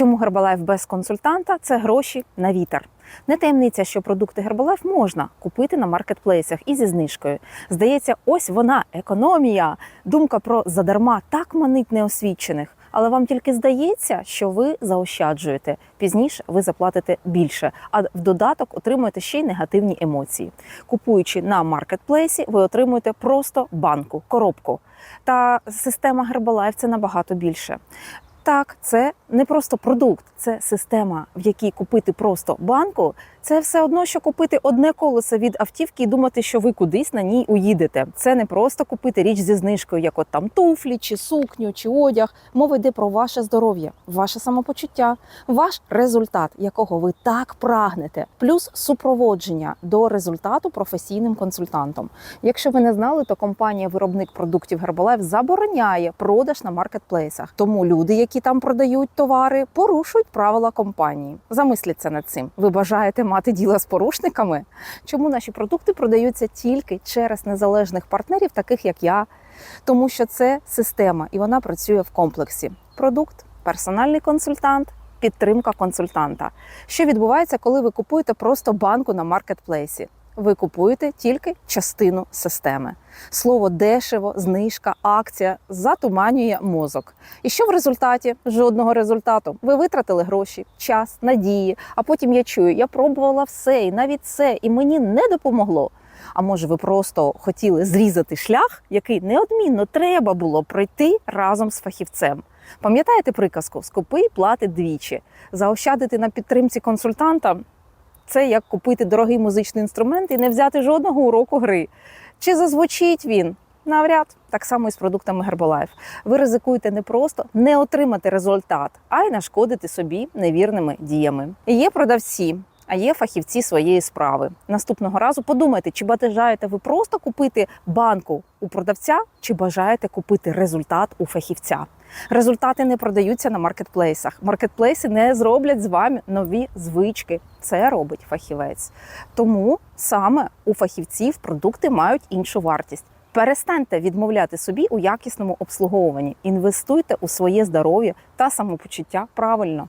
Чому Herbalife без консультанта це гроші на вітер. Не таємниця, що продукти Herbalife можна купити на маркетплейсах і зі знижкою. Здається, ось вона економія. Думка про задарма так манить неосвічених. Але вам тільки здається, що ви заощаджуєте. Пізніше ви заплатите більше, а в додаток отримуєте ще й негативні емоції. Купуючи на маркетплейсі, ви отримуєте просто банку, коробку. Та система Herbalife – це набагато більше. Так, це не просто продукт, це система, в якій купити просто банку. Це все одно, що купити одне колесо від автівки і думати, що ви кудись на ній уїдете. Це не просто купити річ зі знижкою, як от там туфлі, чи сукню, чи одяг. Мова йде про ваше здоров'я, ваше самопочуття, ваш результат, якого ви так прагнете, плюс супроводження до результату професійним консультантом. Якщо ви не знали, то компанія-виробник продуктів Herbalife забороняє продаж на маркетплейсах. Тому люди, які там продають товари, порушують правила компанії. Замисліться над цим. Ви бажаєте мати діло з порушниками? Чому наші продукти продаються тільки через незалежних партнерів, таких як я? Тому що це система і вона працює в комплексі. Продукт, персональний консультант. Підтримка консультанта. Що відбувається, коли ви купуєте просто банку на маркетплейсі? Ви купуєте тільки частину системи. Слово дешево, знижка, акція затуманює мозок. І що в результаті? Жодного результату. Ви витратили гроші, час, надії. А потім я чую, я пробувала все, і навіть це, і мені не допомогло. А може, ви просто хотіли зрізати шлях, який неодмінно треба було пройти разом з фахівцем. Пам'ятаєте приказку Скупий платить двічі. Заощадити на підтримці консультанта це як купити дорогий музичний інструмент і не взяти жодного уроку гри. Чи зазвучить він? Навряд так само і з продуктами Herbalife. Ви ризикуєте не просто не отримати результат, а й нашкодити собі невірними діями. Є продавці. А є фахівці своєї справи. Наступного разу подумайте, чи бажаєте ви просто купити банку у продавця, чи бажаєте купити результат у фахівця. Результати не продаються на маркетплейсах. Маркетплейси не зроблять з вами нові звички. Це робить фахівець. Тому саме у фахівців продукти мають іншу вартість. Перестаньте відмовляти собі у якісному обслуговуванні. Інвестуйте у своє здоров'я та самопочуття правильно.